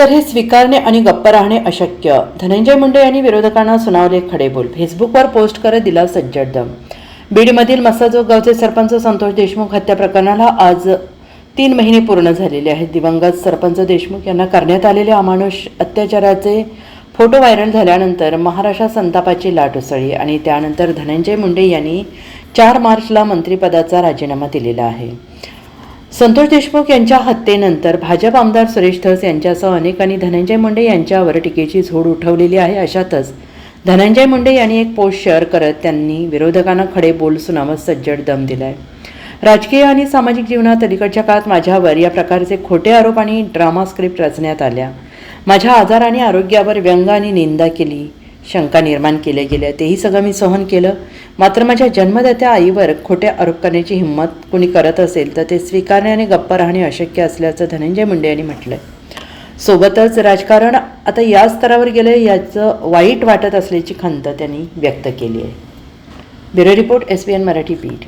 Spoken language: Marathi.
तर हे स्वीकारणे आणि गप्प राहणे अशक्य. धनंजय मुंडे यांनी विरोधकांना सुनावले खडेबोल. फेसबुकवर पोस्ट करत दिला सज्जड दम. बीडमधील मसाजोग गावचे सरपंच संतोष देशमुख हत्या प्रकरणाला आज तीन महिने पूर्ण झालेले आहेत. दिवंगत सरपंच देशमुख यांना करण्यात आलेल्या अमानुष अत्याचाराचे फोटो व्हायरल झाल्यानंतर महाराष्ट्रात संतापाची लाट उसळली आणि त्यानंतर धनंजय मुंडे यांनी चार मार्चला मंत्रिपदाचा राजीनामा दिलेला आहे. संतोष देशमुख यांच्या हत्येनंतर भाजप आमदार सुरेश धस यांच्यासह अनेकांनी धनंजय मुंडे यांच्यावर टीकेची झोड उठवलेली आहे. अशातच धनंजय मुंडे यांनी एक पोस्ट शेअर करत त्यांनी विरोधकांना खडे बोल सुनावत सज्जड दम दिलाय. राजकीय आणि सामाजिक जीवनात अलीकडच्या काळात माझ्यावर या प्रकारचे खोटे आरोप आणि ड्रामा स्क्रिप्ट रचण्यात आल्या. माझ्या आजार आणि आरोग्यावर व्यंग आणि निंदा केली. शंका निर्माण केल्या गेल्या. तेही सगळं मी सहन केलं. मात्र माझ्या जन्मदात्या आईवर खोटे आरोप करण्याची हिंमत कुणी करत असेल तर ते स्वीकारणे आणि गप्प राहणे अशक्य असल्याचं धनंजय मुंडे यांनी म्हटलंय. सोबतच राजकारण आता या स्तरावर गेलं याचं वाईट वाटत असल्याची खंत त्यांनी व्यक्त केली आहे. Bureau report S B N Marathi पीठ.